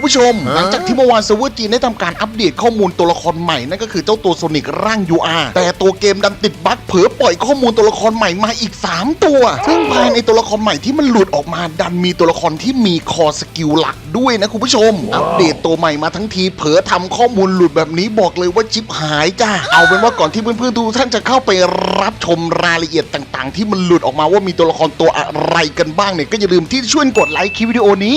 คุณผู้ชม หลังจากที่เมื่อวานเซิร์ฟเวอร์จีนได้ทำการอัปเดตข้อมูลตัวละครใหม่ นั่นก็คือเจ้าตัวโซนิกร่าง UR แต่ตัวเกมดันติดบั๊กเผลอปล่อยข้อมูลตัวละครใหม่มาอีก 3 ตัว ซึ่งภายในตัวละครใหม่ที่มันหลุดออกมาดันมีตัวละครที่มีคอสกิลหลักด้วยนะคุณผู้ชม อัปเดตตัวใหม่มาทั้งทีเผลอทำข้อมูลหลุดแบบนี้บอกเลยว่าจิบหายจ้าเอาเป็นว่าก่อนที่เพื่อนๆทุกท่านจะเข้าไปรับชมรายละเอียดต่าง ๆ ที่มันหลุดออกมาว่ามีตัวละครตัวอะไรกันบ้างเนี่ยก็อย่าลืมที่ช่วยกดไลค์คลิปวิดีโอนี้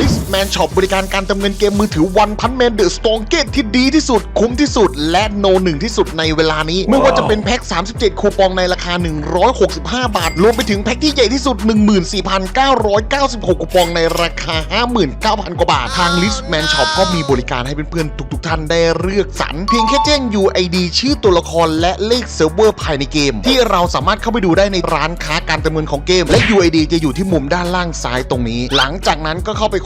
ลิสแมนช็อปบริการการเติมเงินเกมมือถือวันพันแมนเดอะสตองเกตที่ดีที่สุด คุ้มที่สุด และโนหนึ่งที่สุดในเวลานี้ ไม่ว่าจะเป็นแพ็ค 37 คูปองในราคา 165 บาท รวมไปถึงแพ็คที่ใหญ่ที่สุด 14,996 คูปองในราคา 59,000 กว่าบาท ทางลิสแมนช็อปก็มีบริการให้เพื่อนๆทุกๆท่านได้เลือกสรรเพียงแค่แจ้ง UID ชื่อตัวละครและเลขเซิร์ฟเวอร์ภายในเกม ที่เราสามารถเข้าไปดูได้ในร้านค้าการเติมเงินของเกม และ UID จะอยู่ที่มุมด้านล่างซ้ายตรงนี้ หลังจากนั้นก็เข้าไป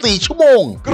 24 ชั่วโมงก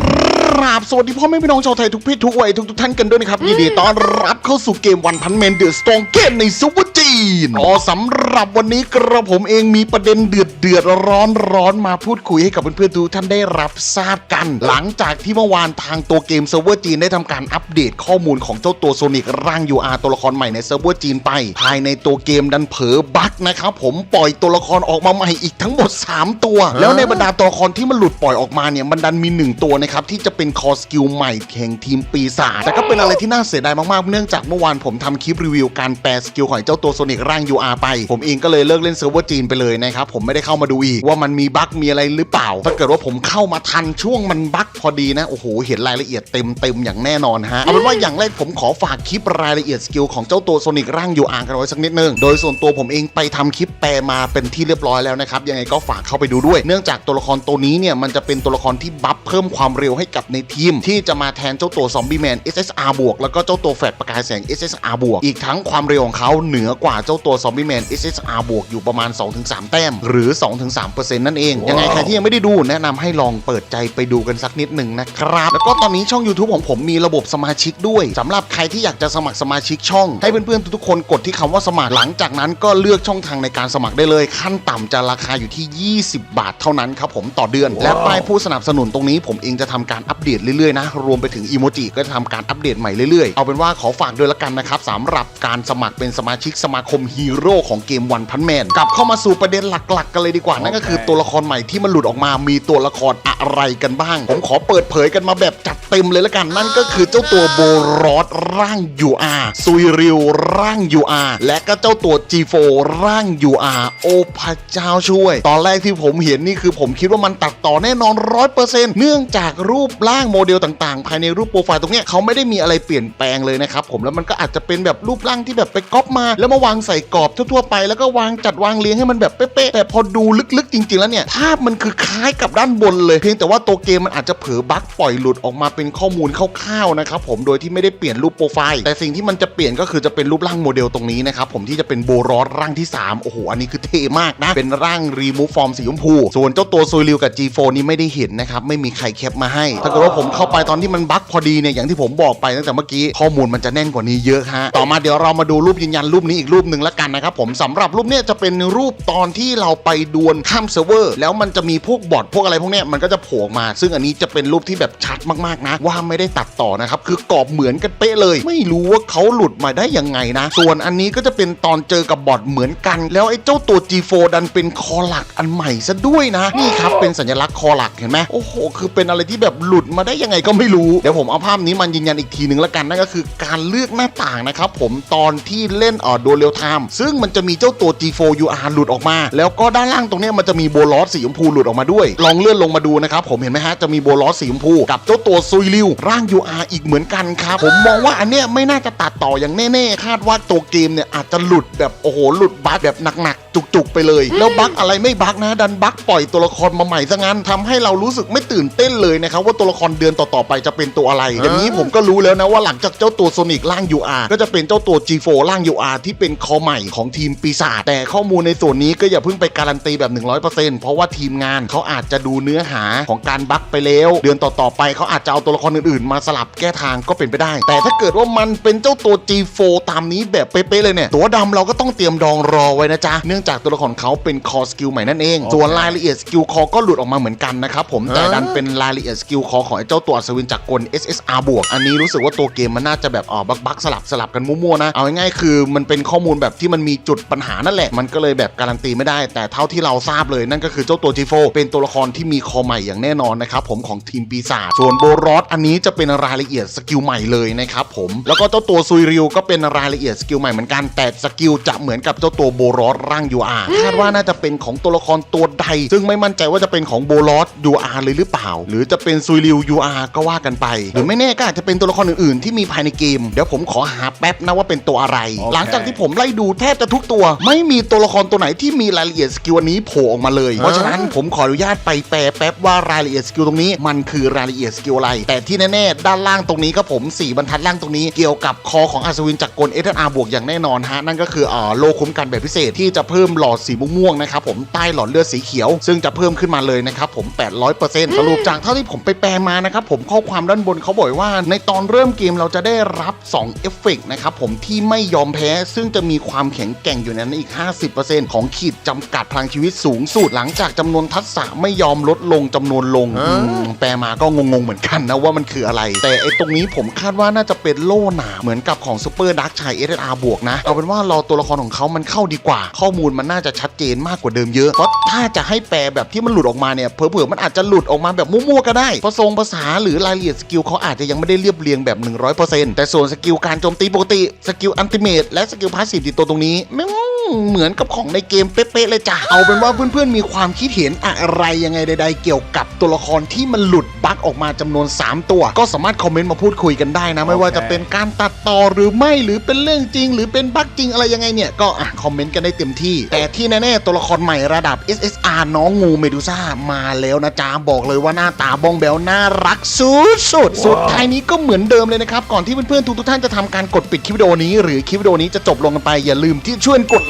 ราบสวัสดีพ่อแม่พี่น้องชาวไทยทุกเพศทุกวัยทุกทุกๆท่านกันด้วยนะครับยินดีต้อนรับเข้าสู่เกมวันพันแมนเดอะสตองเกมในซูเปอร์จีนอ๋อสำหรับวันนี้กระผมเองมีประเด็นเดือดเดือดร้อนร้อนๆมาพูดคุยให้กับเพื่อนๆทุกท่านได้รับทราบกัน หลังจากที่เมื่อวานทางตัวเกมเซิร์ฟเวอร์จีนได้ทำการอัปเดตข้อมูลของเจ้าตัวโซนิกร่าง UR ตัวละครใหม่ในเซิร์ฟเวอร์จีนไป ภายในตัวเกมดันเผลอบั๊กนะครับผมปล่อยตัวละครออกมาใหม่อีกทั้งหมด 3 ตัว แล้วในบรรดาตัวละครที่มันหลุดปล่อยออกมาเนี่ยมันดันมีหนึ่งตัวนะครับ ที่จะเป็นคอสกิลใหม่แข่งทีมปีศาจแต่ก็เป็นอะไรที่น่าเสียดายมากๆ เนื่องจากเมื่อวานผมทำคลิปรีวิวการแปลสกิลของเจ้าตัวโซนิกร่าง UR ไป ผมเองก็เลยเลิกเล่นเซิร์ฟเวอร์จีนไปเลยนะครับผมไม่ได้เข้ามาดูอีกว่ามันมีบั๊กมีอะไรหรือเปล่า ถ้าเกิดว่าผมเข้ามาทันช่วงมันบั๊กพอดีนะโอ้โหเห็นรายละเอียดเต็มเต็มๆอย่างแน่นอนฮะเอาเป็นว่าอย่างแรกผมขอฝากคลิปรายละเอียดสกิลของเจ้าตัวโซนิกร่าง UR กันไว้สักนิดนึงโดยส่วนตัวผมเองไปทำคลิปแปลมาเป็นที่เรียบร้อยแล้วนะครับยังไงก็ฝากเข้าไปดูด้วย เนื่องจากตัวละครตัวนี้เนี่ยมันจะเป็นตัวละครทบัฟเพิ่มความเร็วให้กับในทีม ที่จะมาแทนเจ้าตัวซอมบี้แมน SSR บวกแล้วก็เจ้าตัวแฟลชประกายแสง SSR บวกอีกทั้งความเร็วของเขาเหนือกว่าเจ้าตัวซอมบี้แมน SSR บวกอยู่ประมาณ 2-3 แต้ม หรือ 2-3%นั่นเอง ยังไงใครที่ยังไม่ได้ดูแนะนำให้ลองเปิดใจไปดูกันสักนิดหนึ่งนะครับ แล้วก็ตอนนี้ช่อง YouTube ของผมมีระบบสมาชิกด้วยสำหรับใครที่อยากจะสมัครสมาชิกช่อง ให้เพื่อนๆทุกๆคนกดที่คำว่าสมัครหลังจากนั้นก็เลือกช่องทางในการสมัครได้เลย ขั้นต่ำจะราคาอยู่ที่ 20 บาทเท่านั้นครับผมต่อเดือน และป้ายผู้สนับสนุนนุนตรงนี้ผมเองจะทำการอัปเดตเรื่อยๆนะรวมไปถึงอีโมจิก็จะทำการอัปเดตใหม่เรื่อยๆ เอาเป็นว่าขอฝากด้วยละกันนะครับสำหรับการสมัครเป็นสมาชิกสมาคมฮีโร่ของเกมวันพันแมนกลับเข้ามาสู่ประเด็นหลักๆ กันเลยดีกว่า นั่นก็คือตัวละครใหม่ที่มันหลุดออกมามีตัวละครอะไรกันบ้าง ผมขอเปิดเผยกันมาแบบจัดเต็มเลยละกัน นั่นก็คือเจ้าตัวโบรอสร่างยูอาซุยริวร่างยูอาและก็เจ้าตัว G4 ร่างยูอาโอพระเจ้าช่วย ตอนแรกที่ผมเห็นนี่คือผมคิดว่ามันตัดต่อแน่นอนร้อยเปอร์เเนื่องจากรูปร่างโมเดลต่างๆ ภายในรูปโปรไฟล์ตรงเนี้ยเขาไม่ได้มีอะไรเปลี่ยนแปลงเลยนะครับผมแล้วมันก็อาจจะเป็นแบบรูปร่างที่แบบไปก๊อปมา แล้วมาวางใส่กรอบทั่วๆไปแล้วก็วางจัดวางเรียงให้มันแบบเป๊ะๆแต่พอดูลึกๆ จริง ๆ แล้วเนี่ยภาพมันคือคล้ายกับด้านบนเลยเพียงแต่ว่าตัวเกมมันอาจจะเผลอบั๊กปล่อยหลุดออกมาเป็นข้อมูลคร่าวๆนะครับผมโดยที่ไม่ได้เปลี่ยนรูปโปรไฟล์แต่สิ่งที่มันจะเปลี่ยนก็คือจะเป็นรูปร่างโมเดลตรงนี้นะครับผมที่จะเป็นโบรอสร่างที่ 3 โอ้โห อันนี้คือเท่มากนะ เป็นร่างรีมูฟฟอร์มสีชมพู ส่วนเจ้าตัวซุยริวกับ G4 นี่ไม่ได้เห็นนะครับไม่มีใครแคปมาให้ ถ้าเกิดว่าผมเข้าไปตอนที่มันบั๊กพอดีเนี่ยอย่างที่ผมบอกไปตั้งแต่เมื่อกี้ข้อมูลมันจะแน่นกว่านี้เยอะฮะต่อมาเดี๋ยวเรามาดูรูปยืนยันรูปนี้อีกรูปหนึ่งแล้วกันนะครับผมสำหรับรูปเนี้ยจะเป็นรูปตอนที่เราไปดวลข้ามเซิร์ฟเวอร์แล้วมันจะมีพวกบอทพวกอะไรพวกเนี้ยมันก็จะโผล่มา ซึ่งอันนี้จะเป็นรูปที่แบบชัดมากๆนะ ว่าไม่ได้ตัดต่อนะครับคือกรอบเหมือนกันเป๊ะเลย ไม่รู้ว่าเขาหลุดมาได้ยังไงนะ ส่วนอันนี้ก็จะเป็นตอนเจอกับบอทเหมือนกัน แล้วไอ้เจ้าตัว G4 ดันเป็นคอหลักอันใหม่ซะด้วยนะนี่ครับเป็นสัญลักษณ์คอหลักเห็นไหมโอ้โห คือเป็นอะไรที่แบบหลุดมาได้ยังไงก็ไม่รู้ เดี๋ยวผมเอาภาพนี้มันยืนยันอีกทีหนึ่งล้วกันนั่นก็คือการเลือกหน้าต่างนะครับผมตอนที่เล่นอ่อโดเรลไทม์ซึ่งมันจะมีเจ้าตัว G4 UR หลุดออกมา แล้วก็ด้านล่างตรงนี้มันจะมีโบลอสสีชมพูหลุดออกมาด้วย ลองเลื่อนลงมาดูนะครับผมเห็นไหมฮะจะมีโบลอสสีชมพูกับเจ้าตัวซุยริวร่าง UR อีกเหมือนกันครับผมมองว่าอันเนี้ยไม่น่าจะตัดต่ออย่างแน่ๆคาดว่าตัวเกมเนี่ยอาจจะหลุดแบบโอ้โหหลุดบั๊กแบบหนักๆจุกๆไปเลย แล้วบั๊กอะไรไม่บั๊กนะ ดันบั๊กปล่อยตัวละครมาใหม่ซะงั้นทำให้เรารู้สึกไม่ตื่นเต้นเลยนะครับว่าตัวละครเดือนต่อๆไปจะเป็นตัวอะไรอย่างนี้ผมก็รู้แล้วนะว่าหลังจากเจ้าตัวโซนิกร่าง UR ก็จะเป็นเจ้าตัว G4 ร่าง UR ที่เป็นคอใหม่ของทีมปีศาจแต่ข้อมูลในส่วนนี้ก็อย่าเพิ่งไปการันตีแบบ 100%เพราะว่าทีมงานเขาอาจจะดูเนื้อหาของการบั๊กไปแล้ว เดือนต่อๆไปเขาอาจจะเอาตัวละครอื่นๆ มาสลับแก้ทางก็เป็นไปได้ แต่ถ้าเกิดว่ามันเป็นเจ้าตัว G4 ตามนี้แบบเป๊ะๆเลยเนี่ยตัวดำเราก็ต้องเตรียมดองรอไว้นะจ๊ะเนื่องจากตัวละครเขาเป็นคอสกิลใหม่นั่นเองส่วนรายละเอียดสกิลคอก็หลุดออกมาเหมือนกันนะครับผมแต่ดันเป็นรายละเอียดสกิลคอของไอ้เจ้าตัวอัศวินจากกล SSR บวกอันนี้รู้สึกว่าตัวเกมมันน่าจะแบบอ๋อบักบักสลับสลับกันมั่วๆนะ เอาง่ายๆคือมันเป็นข้อมูลแบบที่มันมีจุดปัญหานั่นแหละ มันก็เลยแบบการันตีไม่ได้ แต่เท่าที่เราทราบเลยนั่นก็คือเจ้าตัว G4 เป็นตัวละครที่มีคอใหม่อย่างแน่นอนนะครับผมของทีมปีศาจส่วนโบรอสอันนี้จะเป็นรายละเอียดสกิลใหม่เลยนะครับผมแล้วก็เจ้าตัวซุยริวก็เป็นรายละเอียดสกิลใหม่เหมือนกันแต่สกิลจะเหมือนกับเจ้าตัวโบรอสร่าง UR คาดว่าน่าจะเป็นของตัวละครตัวใด ซึ่งไม่มั่นใจว่าจะเป็นของโบรอส UR เลยหรือเปล่า หรือจะเป็นซุยริว UR ก็ว่ากันไป หรือไม่แน่ก็อาจจะเป็นตัวละครอื่นๆ ที่มีภายในเกม เดี๋ยวผมขอหาแป๊บนะว่าเป็นตัวอะไรโอเคหลังจากที่ผมไล่ดูแทบจะทุกตัว ไม่มีตัวละครตัวไหนที่มีรายละเอียดสกิลอันนี้โผล่ออกมาเลย เพราะฉะนั้นผมขออนุญาตไปแปลแป๊บว่ารายละเอียดสกิลตรงนี้ มันคือรายละเอียดสกิลอะไร แต่ที่แน่ๆด้านล่างตรงนี้ครับผมสี่บรรทัดล่างตรงนี้เกี่ยวกับคอของอัศวินจากกลเอทอาร์บวกอย่างแน่นอนฮะนั่นก็คืออ่าโลคุ้มกันแบบพิเศษที่จะเพิ่มหลอดสีม่วงๆนะครับผมใต้หลอดเลือดสีเขียว ซึ่งจะเพิ่มขึ้นมาเลยนะครับผม800%สรุปจากเท่าที่ผมไปแปลมานะครับผมข้อความด้านบนเขาบอกว่า ในตอนเริ่มเกมเราจะได้รับ2เอฟเฟกต์นะครับผมที่ไม่ยอมแพ้ ซึ่งจะมีความแข็งแกร่งอยู่ในนั้นอีก 50%ของขีดจำกัดพลังชีวิตสูงสุดหลังจากจำนวนทักษะไม่ยอมลดลงจำนวนลงอืมแปลมาก็งงๆเหมือนกันนะว่ามันคืออะไร แต่ไอตรงนี้ผมคาดว่าน่าจะเป็นโล่หนาเหมือนกับของซูเปอร์ดักชัยเอสอาร์บวกนะเอาเป็นว่ารอตัวละครของเขามันเข้าดีกว่า ข้อมูลมันน่าจะชัดเจนมากกว่าเดิมเยอะเพราะถ้าจะให้แปลแบบที่มันหลุดออกมาเนี่ยเผลอๆมันอาจจะหลุดออกมาแบบมั่วๆก็ได้เพราะทรงภาษาหรือรายละเอียดสกิลเขาอาจจะยังไม่ได้เรียบเรียงแบบ 100%แต่ส่วนสกิลการโจมตีปกติสกิลอันติเมตและสกิลพาสซีฟติดตัวตรงนี้ไม่ เหมือนกับของในเกมเป๊ะๆเลยจ้ะเอาเป็นว่าเพื่อนๆมีความคิดเห็นอะไรยังไงใด ๆ เกี่ยวกับตัวละครที่มันหลุดบั๊กออกมาจำนวน 3 ตัว ก็สามารถคอมเมนต์มาพูดคุยกันได้นะ ไม่ว่าจะเป็นการตัดต่อหรือไม่หรือเป็นเรื่องจริง หรือเป็นบั๊กจริงอะไรยังไงเนี่ยก็อะคอมเมนต์กันได้เต็มที่ แต่ที่แน่ๆตัวละครใหม่ระดับ SSR น้องงูเมดูซ่ามาแล้วนะจ๊ะบอกเลยว่าหน้าตาบ้องแบวน่ารักสุดๆสุดท้ายนี้ก็เหมือนเดิมเลยนะครับก่อนที่เพื่อนๆทุกๆท่านจะทำการกดปิดคลิปวิดีโอนี้ หรือคลิปวิดีโอนี้จะจบลงกันไปอย่าลืมที่ช่วยกด